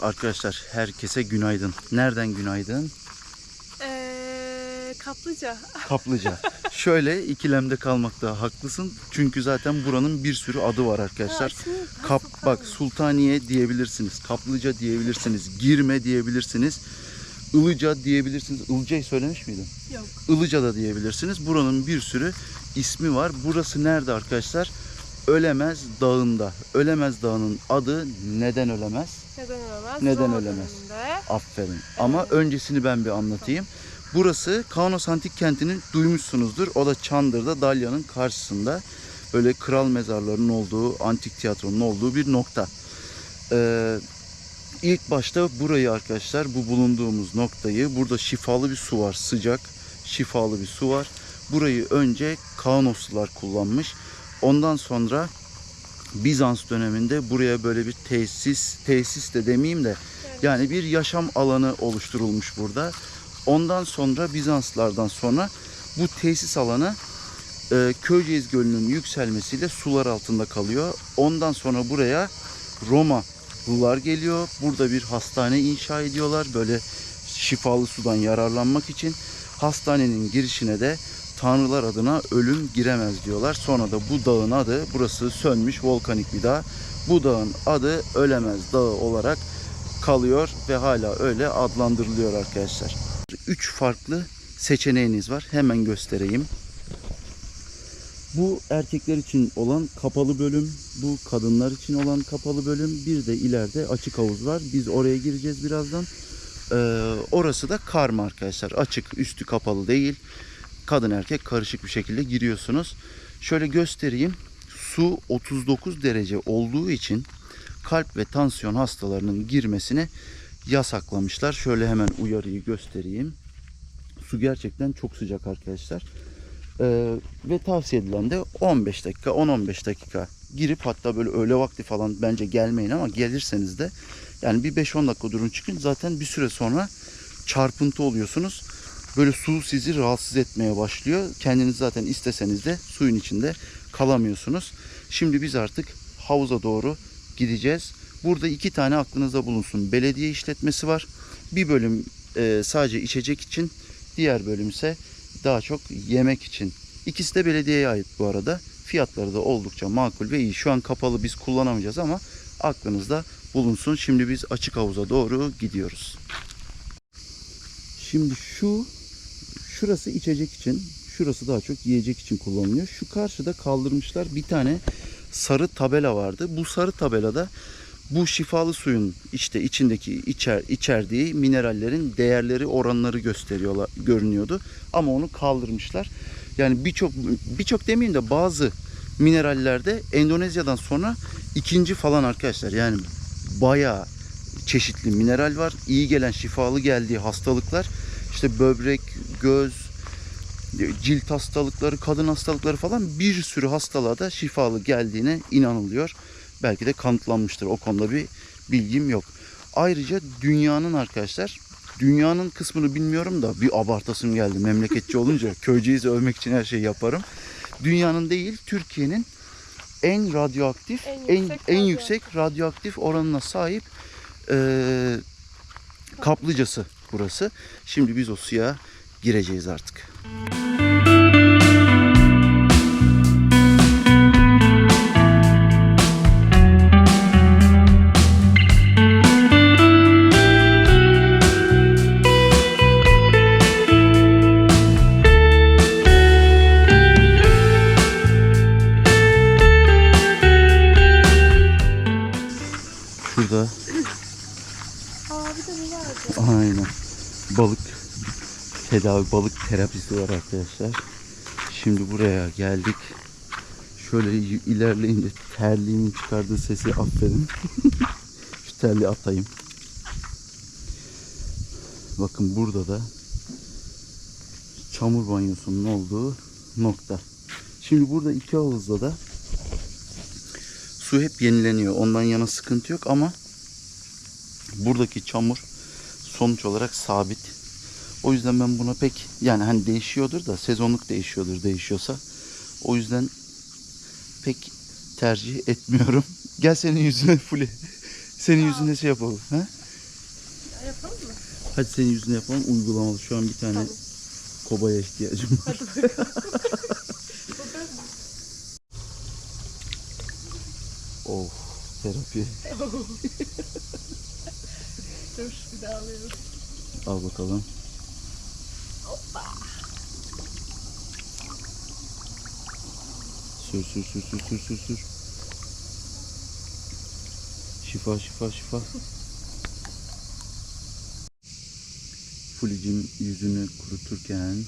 Arkadaşlar herkese günaydın. Nereden günaydın? Ee, kaplıca. Kaplıca. Şöyle ikilemde kalmakta haklısın. Çünkü zaten buranın bir sürü adı var arkadaşlar. Ha, Kap bak? Sultaniye diyebilirsiniz. Kaplıca diyebilirsiniz. Girme diyebilirsiniz. Ilıca diyebilirsiniz. Ilıca'yı söylemiş miydim? Yok. Ilıca da diyebilirsiniz. Buranın bir sürü ismi var. Burası nerede arkadaşlar? Ölemez Dağı'nda. Ölemez Dağı'nın adı neden ölemez? Neden ölemez? Neden Roma ölemez? döneminde. Aferin. Ama öncesini ben bir anlatayım. Burası Kaunos Antik Kenti'ni duymuşsunuzdur. O da Çandır'da Dalya'nın karşısında. Böyle kral mezarlarının olduğu, antik tiyatronun olduğu bir nokta. Ee, ilk başta burayı arkadaşlar, bu bulunduğumuz noktayı, burada şifalı bir su var, sıcak, şifalı bir su var. Burayı önce Kaunoslular kullanmış. Ondan sonra Bizans döneminde buraya böyle bir tesis, tesis de demeyeyim de yani bir yaşam alanı oluşturulmuş burada. Ondan sonra Bizanslardan sonra bu tesis alanı e, Köyceğiz Gölü'nün yükselmesiyle sular altında kalıyor. Ondan sonra buraya Romalılar geliyor. Burada bir hastane inşa ediyorlar. Böyle şifalı sudan yararlanmak için. Hastanenin girişine de Tanrılar adına ölüm giremez diyorlar. Sonra da bu dağın adı, burası sönmüş volkanik bir dağ. Bu dağın adı Ölemez Dağı olarak kalıyor ve hala öyle adlandırılıyor arkadaşlar. Üç farklı seçeneğiniz var. Hemen göstereyim. Bu erkekler için olan kapalı bölüm, bu kadınlar için olan kapalı bölüm. Bir de ileride açık havuz var. Biz oraya gireceğiz birazdan. Ee, orası da karma arkadaşlar. Açık, üstü kapalı değil. Kadın erkek karışık bir şekilde giriyorsunuz. Şöyle göstereyim. Su 39 derece olduğu için kalp ve tansiyon hastalarının girmesini yasaklamışlar. Şöyle hemen uyarıyı göstereyim. Su gerçekten çok sıcak arkadaşlar. Ee, ve tavsiye edilen de 15 dakika 10-15 dakika girip hatta böyle öğle vakti falan bence gelmeyin ama gelirseniz de yani bir 5-10 dakika durun çıkın zaten bir süre sonra çarpıntı oluyorsunuz. Böyle su sizi rahatsız etmeye başlıyor. Kendiniz zaten isteseniz de suyun içinde kalamıyorsunuz. Şimdi biz artık havuza doğru gideceğiz. Burada iki tane aklınızda bulunsun. Belediye işletmesi var. Bir bölüm e, sadece içecek için, diğer bölüm ise daha çok yemek için. İkisi de belediyeye ait bu arada. Fiyatları da oldukça makul ve iyi. Şu an kapalı biz kullanamayacağız ama aklınızda bulunsun. Şimdi biz açık havuza doğru gidiyoruz. Şimdi şu şurası içecek için, şurası daha çok yiyecek için kullanılıyor. Şu karşıda kaldırmışlar bir tane sarı tabela vardı. Bu sarı tabelada bu şifalı suyun işte içindeki içer, içerdiği minerallerin değerleri oranları gösteriyorlar görünüyordu ama onu kaldırmışlar. Yani birçok birçok demeyeyim de bazı minerallerde Endonezya'dan sonra ikinci falan arkadaşlar. Yani bayağı çeşitli mineral var. İyi gelen şifalı geldiği hastalıklar işte böbrek, göz, cilt hastalıkları, kadın hastalıkları falan bir sürü hastalığa da şifalı geldiğine inanılıyor. Belki de kanıtlanmıştır. O konuda bir bilgim yok. Ayrıca dünyanın arkadaşlar dünyanın kısmını bilmiyorum da bir abartasım geldi memleketçi olunca köyceğiz övmek için her şeyi yaparım. Dünyanın değil Türkiye'nin en radyoaktif, En en yüksek en, radyo- yüksek radyoaktif oranına sahip eee, kaplıcası burası. Şimdi biz o suya gireceğiz artık. Şurada tedavi, balık terapisi var arkadaşlar. Şimdi buraya geldik. Şöyle ilerleyince terliğimin çıkardığı sesi affedin. Şu terliği atayım. Bakın burada da çamur banyosunun olduğu nokta. Şimdi burada iki havuzda da su hep yenileniyor. Ondan yana sıkıntı yok ama buradaki çamur sonuç olarak sabit. O yüzden ben buna pek yani hani değişiyordur da sezonluk değişiyordur değişiyorsa. O yüzden pek tercih etmiyorum. Gel senin yüzüne Fuli. Senin yüzüne şey yapalım. Ha? Hadi senin yüzüne yapalım uygulamalı. Şu an bir tane Tamam. kobaya ihtiyacım var. Hadi bakalım. Oh terapi. Dur bir daha alıyorum. Al bakalım. Sür sür sür sür sür sür sür. Şifa şifa şifa. Fulicim yüzünü kuruturken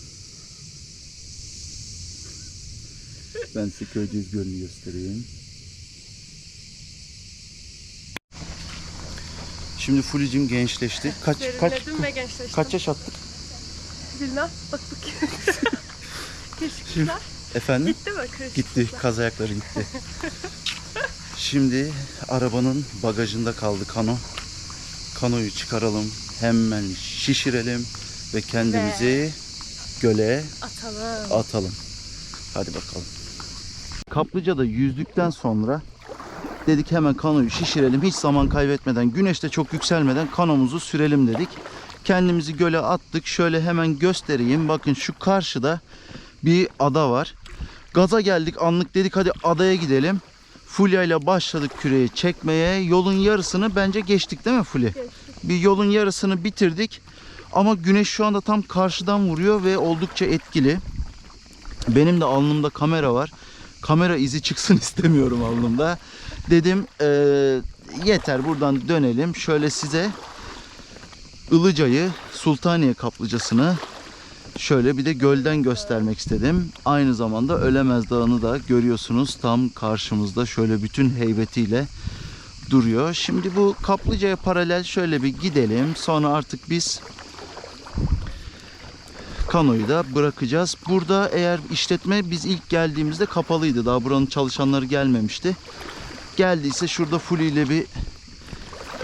ben size Köyceğiz Gölü'nü göstereyim. Şimdi Fulicim gençleşti. Kaç kaç ve gençleştim. kaç yaş attık? Bilmem. Bak bak. Efendim? Gitti mi kışkırtlar? Gitti. Kaz ayakları gitti. Şimdi arabanın bagajında kaldı kano. Kanoyu çıkaralım. Hemen şişirelim ve kendimizi göle Atalım. atalım. Hadi bakalım. Kaplıca'da yüzdükten sonra dedik hemen kanoyu şişirelim. Hiç zaman kaybetmeden, güneş de çok yükselmeden kanomuzu sürelim dedik. Kendimizi göle attık. Şöyle hemen göstereyim. Bakın şu karşıda bir ada var. Gaza geldik anlık dedik hadi adaya gidelim. Fulya ile başladık küreği çekmeye. Yolun yarısını bence geçtik değil mi Fulya? Geçtik. Bir yolun yarısını bitirdik. Ama güneş şu anda tam karşıdan vuruyor ve oldukça etkili. Benim de alnımda kamera var. Kamera izi çıksın istemiyorum alnımda. Dedim eee, yeter buradan dönelim. Şöyle size Ilıca'yı, Sultaniye kaplıcasını şöyle bir de gölden göstermek istedim. Aynı zamanda Ölemez Dağı'nı da görüyorsunuz tam karşımızda şöyle bütün heybetiyle duruyor. Şimdi bu kaplıcaya paralel şöyle bir gidelim. Sonra artık biz kanoyu da bırakacağız. Burada eğer işletme biz ilk geldiğimizde kapalıydı. Daha buranın çalışanları gelmemişti. Geldiyse şurada full ile bir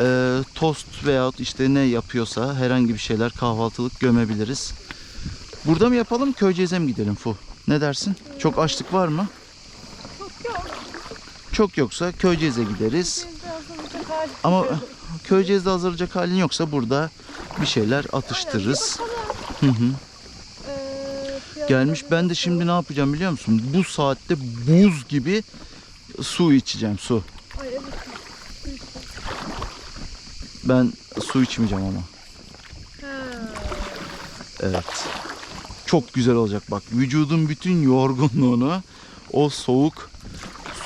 e, tost veyahut işte ne yapıyorsa herhangi bir şeyler kahvaltılık gömebiliriz. Burada mı yapalım Köyceğiz'e mi gidelim Fu? Ne dersin? Çok açlık var mı? Çok yok. Çok yoksa Köyceğiz'e gideriz. Ama Köyceğiz'de hazırlayacak halin yoksa burada bir şeyler atıştırırız. Hı hı. Ee, Gelmiş ben de şimdi ne yapacağım biliyor musun? Bu saatte buz gibi su içeceğim su. Ben su içmeyeceğim ama. Evet. Çok güzel olacak bak. Vücudun bütün yorgunluğunu o soğuk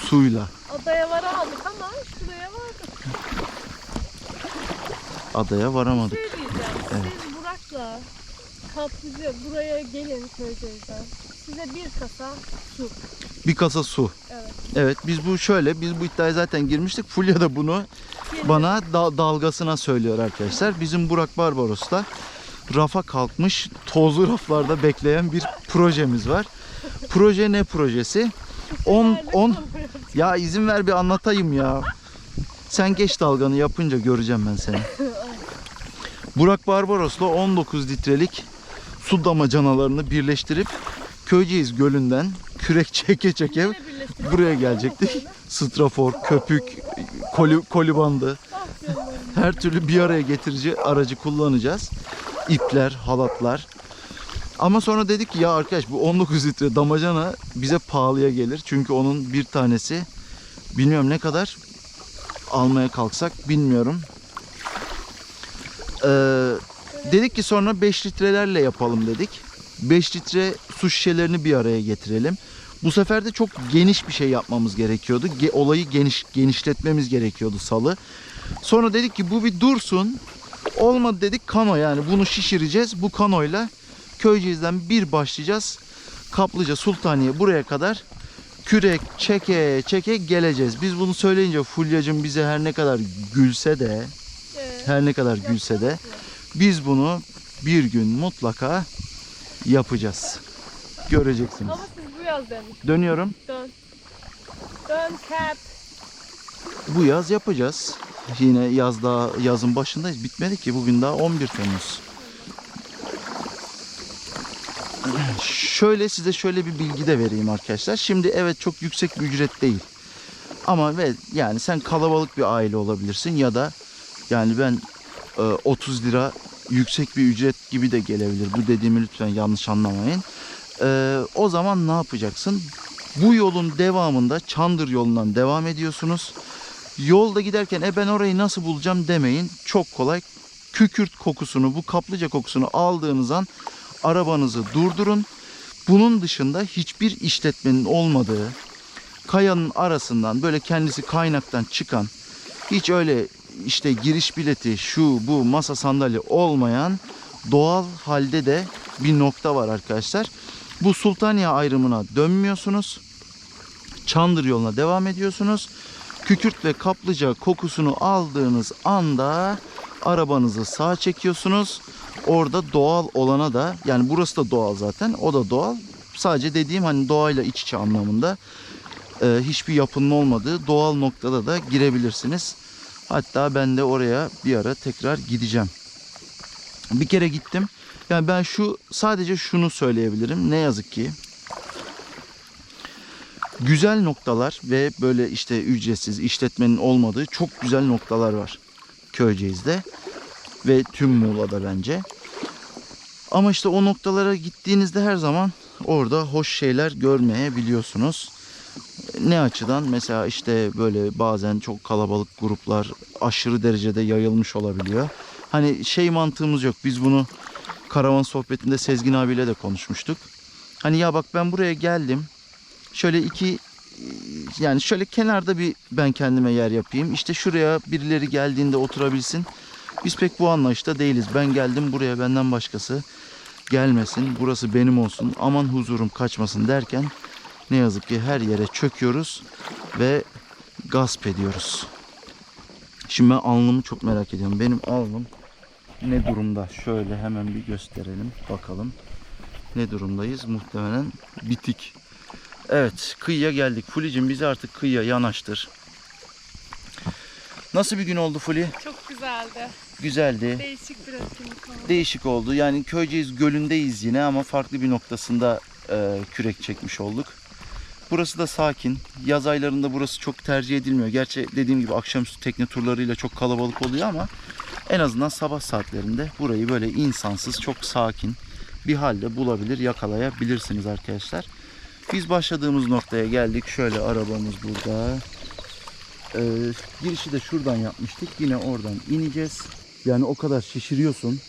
suyla Adaya varamadık ama şuraya vardık. adaya varamadık. Şey diyeceğim. Siz Burak'la kaplıca buraya gelin Köyceğiz'den. Size bir kasa su. Bir kasa su. Evet. Evet biz bu şöyle biz bu iddiaya zaten girmiştik. Fulya da bunu Gelin. bana da- dalgasına söylüyor arkadaşlar. Bizim Burak Barbaros'ta rafa kalkmış tozlu raflarda bekleyen bir projemiz var. Proje ne projesi? 10 Nerede 10 kamera? ya izin ver bir anlatayım ya. Sen geç dalganı yapınca göreceğim ben seni. Burak Barbaros'la 19 litrelik su damacanalarını birleştirip Köyceğiz Gölü'nden kürek çeke çeke buraya gelecektik. Strafor, köpük, koli, kolibandı her türlü bir araya getirici aracı kullanacağız. İpler, halatlar. Ama sonra dedik ki ya arkadaş bu 19 litre damacana bize pahalıya gelir. Çünkü onun bir tanesi bilmiyorum ne kadar almaya kalksak bilmiyorum. Ee, dedik ki sonra 5 litrelerle yapalım dedik. 5 litre su şişelerini bir araya getirelim. Bu sefer de çok geniş bir şey yapmamız gerekiyordu. Ge- olayı geniş genişletmemiz gerekiyordu salı. Sonra dedik ki bu bir dursun. Olmadı dedik kano yani bunu şişireceğiz. Bu kanoyla Köyceğiz'den bir başlayacağız. Kaplıca Sultaniye buraya kadar kürek çeke çeke geleceğiz. Biz bunu söyleyince Fulyacım bize her ne kadar gülse de her ne kadar gülse de biz bunu bir gün mutlaka yapacağız. Göreceksiniz. Ama siz bu yaz demiş. Dönüyorum. Dön. Dön cap. Bu yaz yapacağız. Yine yaz daha yazın başındayız. Bitmedi ki bugün daha 11 Temmuz. Şöyle size şöyle bir bilgi de vereyim arkadaşlar. Şimdi evet çok yüksek bir ücret değil. Ama ve yani sen kalabalık bir aile olabilirsin ya da yani ben e, 30 lira yüksek bir ücret gibi de gelebilir. Bu dediğimi lütfen yanlış anlamayın. Ee, o zaman ne yapacaksın? Bu yolun devamında Çandır yolundan devam ediyorsunuz. Yolda giderken e ben orayı nasıl bulacağım demeyin. Çok kolay. Kükürt kokusunu, bu kaplıca kokusunu aldığınız an arabanızı durdurun. Bunun dışında hiçbir işletmenin olmadığı, kayanın arasından böyle kendisi kaynaktan çıkan, hiç öyle işte giriş bileti, şu bu masa sandalye olmayan doğal halde de bir nokta var arkadaşlar. Bu Sultaniye ayrımına dönmüyorsunuz. Çandır yoluna devam ediyorsunuz. Kükürt ve kaplıca kokusunu aldığınız anda arabanızı sağa çekiyorsunuz. Orada doğal olana da yani burası da doğal zaten o da doğal. Sadece dediğim hani doğayla iç içe anlamında e, hiçbir yapının olmadığı doğal noktada da girebilirsiniz. Hatta ben de oraya bir ara tekrar gideceğim. Bir kere gittim. Yani ben şu sadece şunu söyleyebilirim. Ne yazık ki güzel noktalar ve böyle işte ücretsiz işletmenin olmadığı çok güzel noktalar var Köyceğiz'de ve tüm Muğla'da bence. Ama işte o noktalara gittiğinizde her zaman orada hoş şeyler görmeyebiliyorsunuz. Ne açıdan? Mesela işte böyle bazen çok kalabalık gruplar aşırı derecede yayılmış olabiliyor. Hani şey mantığımız yok. Biz bunu karavan sohbetinde Sezgin abiyle de konuşmuştuk. Hani ya bak ben buraya geldim. Şöyle iki yani şöyle kenarda bir ben kendime yer yapayım. İşte şuraya birileri geldiğinde oturabilsin. Biz pek bu anlayışta değiliz. Ben geldim buraya benden başkası gelmesin. Burası benim olsun. Aman huzurum kaçmasın derken ne yazık ki her yere çöküyoruz ve gasp ediyoruz. Şimdi ben alnımı çok merak ediyorum. Benim alnım ne durumda? Şöyle hemen bir gösterelim. Bakalım. Ne durumdayız? Muhtemelen bitik. Evet kıyıya geldik. Fulicim bizi artık kıyıya yanaştır. Nasıl bir gün oldu Fuli? Çok güzeldi. Güzeldi. Değişik bir etkinlik oldu. Değişik oldu. Yani Köyceğiz Gölü'ndeyiz yine ama farklı bir noktasında e, kürek çekmiş olduk. Burası da sakin. Yaz aylarında burası çok tercih edilmiyor. Gerçi dediğim gibi akşamüstü tekne turlarıyla çok kalabalık oluyor ama en azından sabah saatlerinde burayı böyle insansız, çok sakin bir halde bulabilir, yakalayabilirsiniz arkadaşlar. Biz başladığımız noktaya geldik. Şöyle arabamız burada. Ee, girişi de şuradan yapmıştık. Yine oradan ineceğiz. Yani o kadar şişiriyorsun.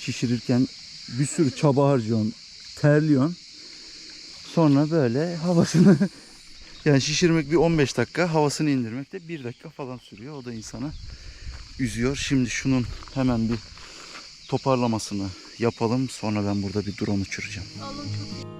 Şişirirken bir sürü çaba harcıyorsun. Terliyorsun. Sonra böyle havasını yani şişirmek bir 15 dakika, havasını indirmek de 1 dakika falan sürüyor. O da insana üzüyor. Şimdi şunun hemen bir toparlamasını yapalım. Sonra ben burada bir drone uçuracağım. Alın çok Evet.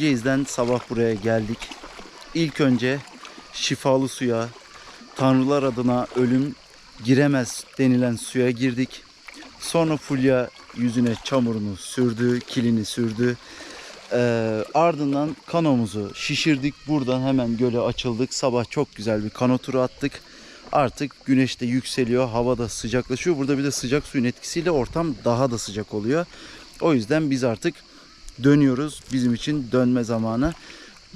Köyceğiz'den sabah buraya geldik. İlk önce şifalı suya, tanrılar adına ölüm giremez denilen suya girdik. Sonra Fulya yüzüne çamurunu sürdü, kilini sürdü. Ee, ardından kanomuzu şişirdik. Buradan hemen göle açıldık. Sabah çok güzel bir kano turu attık. Artık güneş de yükseliyor, hava da sıcaklaşıyor. Burada bir de sıcak suyun etkisiyle ortam daha da sıcak oluyor. O yüzden biz artık dönüyoruz. Bizim için dönme zamanı.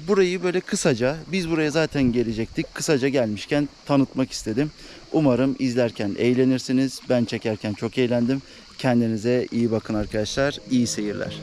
Burayı böyle kısaca, biz buraya zaten gelecektik. Kısaca gelmişken tanıtmak istedim. Umarım izlerken eğlenirsiniz. Ben çekerken çok eğlendim. Kendinize iyi bakın arkadaşlar. İyi seyirler.